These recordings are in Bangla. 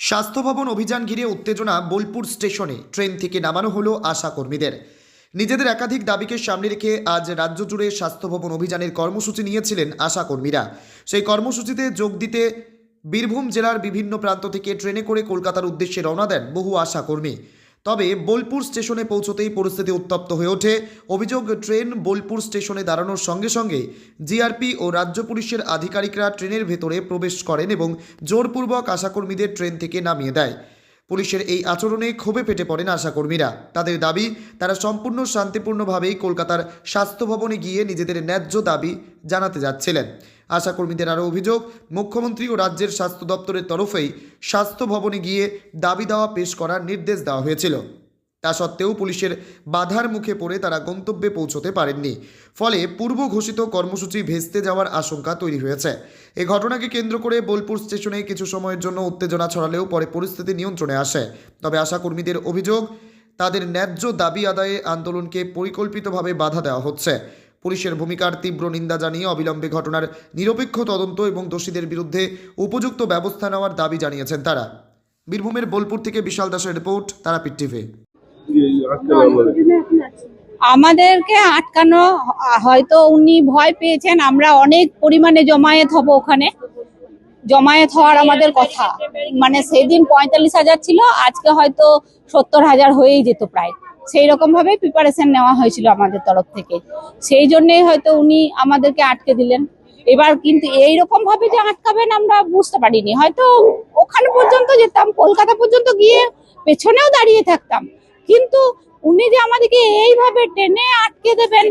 স্বাস্থ্য ভবন অভিযান ঘিরে উত্তেজনা বোলপুর স্টেশনে। ট্রেন থেকে নামানো হলো আশাকর্মীদের নিজেদের একাধিক দাবিকে সামনে রেখে আজ রাজ্য জুড়ে স্বাস্থ্য ভবন অভিযানের কর্মসূচি নিয়েছিলেন আশাকর্মীরা সেই কর্মসূচিতে যোগ দিতে বীরভূম জেলার বিভিন্ন প্রান্ত থেকে ট্রেনে করে কলকাতার উদ্দেশ্যে রওনা দেন বহু আশা কর্মী। তবে বোলপুর স্টেশনে পৌঁছতেই পরিস্থিতি উত্তপ্ত হয়ে ওঠে। অভিযোগ, ট্রেন বোলপুর স্টেশনে দাঁড়ানোর সঙ্গে সঙ্গে জিআরপি ও রাজ্য পুলিশের আধিকারিকরা ট্রেনের ভেতরে প্রবেশ করেন এবং জোরপূর্বক আশাকর্মীদের ট্রেন থেকে নামিয়ে দেয়। পুলিশের এই আচরণে ক্ষোভে ফেটে পড়েন আশাকর্মীরা। তাদের দাবি, তারা সম্পূর্ণ শান্তিপূর্ণভাবেই কলকাতার স্বাস্থ্য ভবনে গিয়ে নিজেদের ন্যায্য দাবি জানাতে যাচ্ছিলেন। আশাকর্মীদের আরও অভিযোগ, মুখ্যমন্ত্রী ও রাজ্যের স্বাস্থ্য দপ্তরের তরফেই স্বাস্থ্য ভবনে গিয়ে দাবি দাওয়া পেশ করার নির্দেশ দেওয়া হয়েছিল। তা সত্ত্বেও পুলিশের বাধার মুখে পড়ে তারা গন্তব্যে পৌঁছতে পারেননি। ফলে পূর্ব ঘোষিত কর্মসূচি ভেস্তে যাওয়ার আশঙ্কা তৈরি হয়েছে। এ ঘটনাকে কেন্দ্র করে বোলপুর স্টেশনে কিছু সময়ের জন্য উত্তেজনা ছড়ালেও পরে পরিস্থিতি নিয়ন্ত্রণে আসে। তবে আশাকর্মীদের অভিযোগ, তাদের ন্যায্য দাবি আদায়ে আন্দোলনকে পরিকল্পিতভাবে বাধা দেওয়া হচ্ছে। পুলিশের ভূমিকার তীব্র নিন্দা জানিয়ে অবিলম্বে ঘটনার নিরপেক্ষ তদন্ত এবং দোষীদের বিরুদ্ধে উপযুক্ত ব্যবস্থা নেওয়ার দাবি জানিয়েছেন তারা। বীরভূমের বোলপুর থেকে বিশাল দাসের রিপোর্ট, তারাপীঠ টিভি। আমাদেরকে আটকানো, হয়তো উনি ভয় পেয়েছেন, আমরা অনেক পরিমাণে জমায়েত হব ওখানে। জমায়েত হওয়ার আমাদের কথা। মানে সেদিন পঁয়তাল্লিশ হাজার ছিল, আজকে হয়তো সত্তর হাজার হয়েই যেত প্রায়। সেই রকম ভাবে প্রিপারেশন নেওয়া হয়েছিল আমাদের তরফ থেকে। সেই জন্যই হয়তো উনি আমাদেরকে আটকে দিলেন। এবার কিন্তু এইরকম ভাবে যে আটকাবেন আমরা বুঝতে পারিনি। হয়তো ওখানে পর্যন্ত যেতাম, কলকাতা পর্যন্ত গিয়ে পেছনেও দাঁড়িয়ে থাকতাম। কিন্তু উনি যে আমাদেরকে এইভাবে টেনে আটকে দেবেন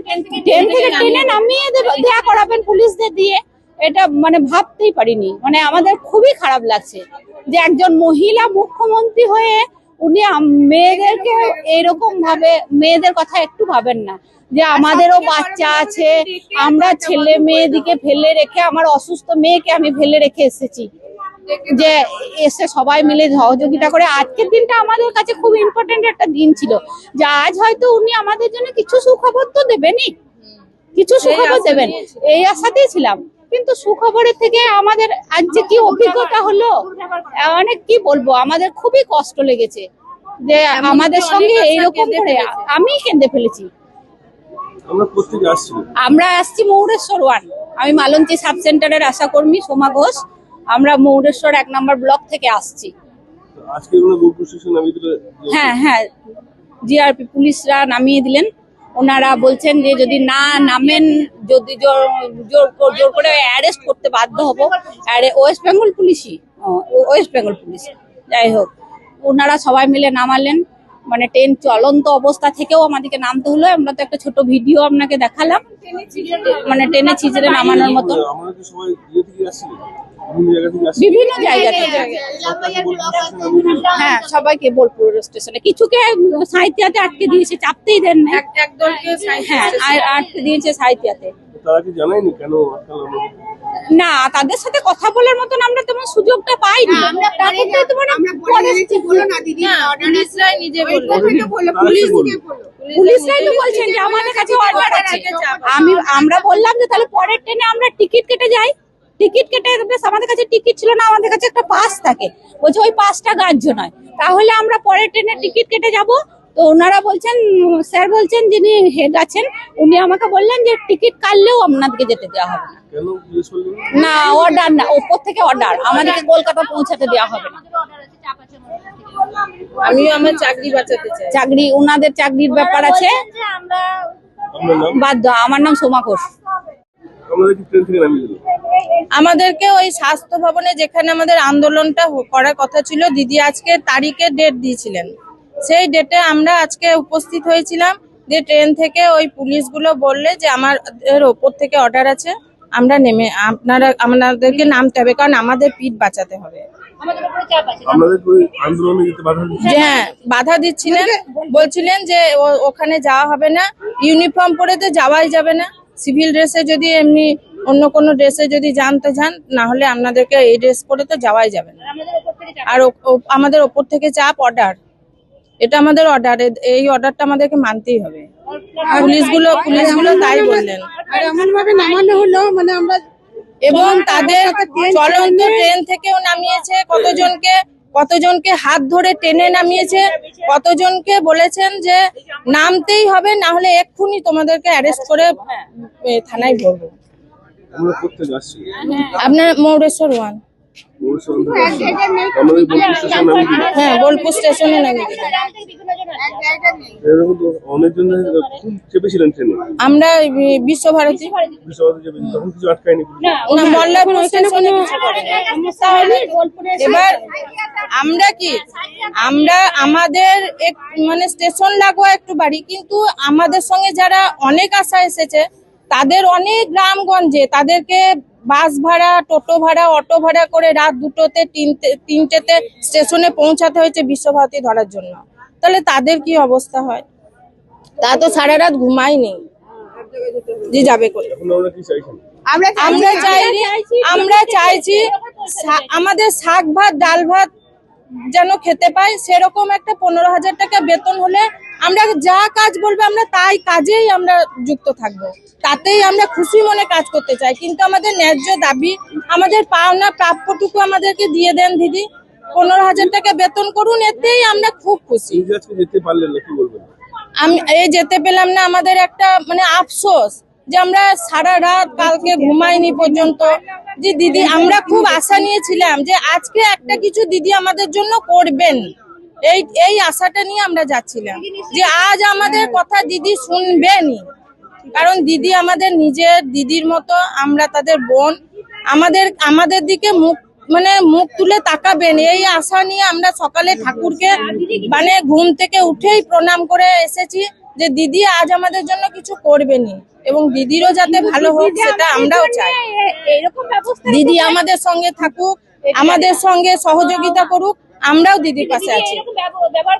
ট্রেন থেকে টেনে নামিয়ে দেবে- দেয়া করাবেন পুলিশদের দিয়ে এটা মানে ভাবতেই পারিনি। মানে আমাদের খুবই খারাপ লাগছে যে একজন মহিলা মুখ্যমন্ত্রী হয়ে উনি মেয়েদেরকে এইরকম ভাবে মেয়েদের কথা একটু ভাবেন না। যে আমাদেরও বাচ্চা আছে আমরা ছেলে মেয়েদিকে ফেলে রেখে আমার অসুস্থ মেয়েকে আমি ফেলে রেখে এসেছি। যে এসে সবাই মিলে সহযোগিতা করে। আজকের দিনটা আমাদের কাছে খুব ইম্পর্টেন্ট একটা দিন ছিল। যে আজ হয়তো উনি আমাদের জন্য কিছু সুখবর তো দেবেনই। কিছু সুখবর দেবেন। এই আশাতেই ছিলাম। কিন্তু সুখবরের থেকে আমাদের আজ যে কি অভিজ্ঞতা হলো অনেক কি বলব আমাদের খুবই কষ্ট লেগেছে। যে আমাদের সঙ্গে এইরকম করে আমি কেঁদে ফেলেছি। আমরা আসছি মৌরেশ্বর ওয়ান। আমি মালঞ্চি সাব সেন্টারের আশাকর্মী সোমা ঘোষ। আমরা মৌরেশ্বর এক নম্বর ব্লক থেকে আসছি। হ্যাঁ হ্যাঁ। জিআরপি পুলিশরা নামিয়ে দিলেন। ওনারা বলছেন যে যদি না নামেন যদি জোর জোর কর- জোর করে অ্যারেস্ট করতে বাধ্য হব। West Bengal পুলিশই। West Bengal police. যাই হোক ওনারা সবাই মিলে নামালেন। মানে ট্রেন চলন্ত অবস্থা থেকেও আমাদেরকে নামতে হলো। আমরা তো একটা ছোট ভিডিও আপনাকে দেখালাম। মানে ট্রেনে ছিঁচড়ে নামানোর মতন। ইয়ে বিভিন্ন জায়গা থেকে হ্যাঁ সবাইকে বোলপুর স্টেশনে কিছুকে সাহিত্যাতে আটকে দিয়েছে চাপতেই দেন না হ্যাঁ আটকে দিয়েছে আমাদের না তাদের সাথে কথা বলার মতন আমরা তেমন সুযোগটা পাইনি পুলিশরাই তো বলছেন যে আমাদের কাছে অর্ডার আছে আমি আমরা বললাম যে তাহলে পরের ট্রেনে আমরা টিকিট কেটে যাই টিকিট কেটে বেশ আমাদের কাছে টিকিট ছিল না আমাদের কাছে একটা পাস থাকে। বলছে ওই পাসটা গ্রাহ্য নয়। তাহলে আমরা পরের ট্রেনে টিকিট কেটে যাব? তো ওনারা বলছেন স্যার বলছেন যিনি হেড আছেন উনি আমাকে বললেন যে টিকিট কাটলেও আপনাদেরকে যেতে দেওয়া হবে না। না অর্ডার না ওপর থেকে অর্ডার আমাদেরকে কলকাতা পৌঁছাতে দেওয়া হবে না। আমিও আমার চাকরি বাঁচাতে চাই। চাকরি ওনাদের চাকরির ব্যাপার আছে। বাধ্য আমার নাম সোমা ঘোষ। আমাদেরকে ওই স্বাস্থ্য ভবনে যেখানে আমাদের আন্দোলনটা করার কথা ছিল দিদি আজকে তারিখে ডেট দিয়েছিলেন। সেই ডেটে আমরা আজকে উপস্থিত হয়েছিলাম যে ট্রেন থেকে ওই পুলিশগুলো বললে যে আমাদের ওপর থেকে অর্ডার আছে আমরা নেমে আপনারা আমাদেরকে নামতে হবে কারণ আমাদের পিঠ বাঁচাতে হবে। হ্যাঁ বাধা দিচ্ছিলেন। বলছিলেন যে ও- ওখানে যাওয়া হবে না ইউনিফর্ম পরে তো যাওয়াই যাবে না। সিভিল ড্রেসে যদি এমনি অন্য কোনো ড্রেসে যদি জানতে চান না হলে আপনাদেরকে এই ড্রেস পরে তো যাওয়াই যাবে না। আর আমাদের ওপর থেকে চাপ অর্ডার। এটা আমাদের অর্ডার। এই অর্ডারটা আমাদেরকে মানতেই হবে। পুলিশগুলো পুলিশগুলো তাই বললেন। এমন ভাবে নামানো হলো মানে আমরা এবং তাদের চলন্ত ট্রেন থেকেও নামিয়েছে কতজনকে। কতজনকে হাত ধরে টেনে নামিয়েছে কতজনকে বলেছেন যে নামতেই হবে না হলে এক্ষুনি তোমাদেরকে অ্যারেস্ট করে থানায় ভরবো। আসছি। আপনার মৌরেশ্বর ওয়ান। আমাদের বোলপুর স্টেশন নামে কি হ্যাঁ বোলপুর স্টেশনে অনেকজন খুব চেপেছিলেন ট্রেনে আমরা বিশ্বভারতী বিশ্বভারতী চেপে তখন কিছু আটকায়নি না মল্লারপুর স্টেশনে তাহলে এবার আমরা কি আমরা আমাদের মানে স্টেশন লাগোয়া একটু বাড়ি কিন্তু আমাদের সঙ্গে যারা অনেক আশা এসেছে তাদের অনেক গ্রামগঞ্জে তাদেরকে বাস ভাড়া টোটো ভাড়া অটো ভাড়া করে রাত দুটোতে তিনটে তিনটেতে স্টেশনে পৌঁছাতে হয়েছে বিশ্বভারতী ধরার জন্য। তাহলে তাদের কি অবস্থা হয়? তা তো সারা রাত ঘুমায়নি। যে যাবে করে আমরা চাইছি আমরা চাইছি আমাদের শাক ভাত ডাল ভাত যেন খেতে পাই সেরকম একটা পনেরো হাজার টাকা বেতন হলে আমরা যা কাজ বলবে আমরা তাই কাজেই আমরা যুক্ত থাকব। তাতেই আমরা খুশি মনে কাজ করতে চাই। কিন্তু আমাদের ন্যায্য দাবি আমাদের পাওনা প্রাপ্যটুকু আমাদেরকে দিয়ে দেন দিদি। পনেরো হাজার টাকা বেতন করুন এতেই আমরা খুব খুশি। আমি এই যেতে পেলাম না আমাদের একটা মানে আফসোস যে আমরা সারা রাত কালকে ঘুমাইনি পর্যন্ত। যে দিদি আমরা খুব আশা নিয়েছিলাম যে আজকে একটা কিছু দিদি আমাদের জন্য করবেন। এই এই আশাটা নিয়ে আমরা যাচ্ছিলাম। যে আজ আমাদের কথা দিদি শুনবেনই। কারণ দিদি আমাদের নিজের দিদির মতো আমরা তাদের বোন। আমাদের আমাদের দিকে মুখ মানে মুখ তুলে তাকাবেন। এই আশা নিয়ে আমরা সকালে ঠাকুরকে মানে ঘুম থেকে উঠেই প্রণাম করে এসেছি যে দিদি আজ আমাদের জন্য কিছু করবেনি এবং দিদিরও যাতে ভালো হোক সেটা আমরাও চাই। দিদি আমাদের সঙ্গে থাকুক আমাদের সঙ্গে সহযোগিতা করুক আমরাও দিদির পাশে আছি।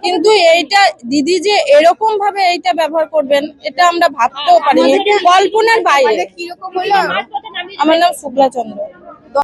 কিন্তু এইটা দিদি যে এরকম ভাবে এইটা ব্যবহার করবেন এটা আমরা ভাবতেও পারিনি। কল্পনার বাইরে। আমার নাম শুক্লা চন্দ্র।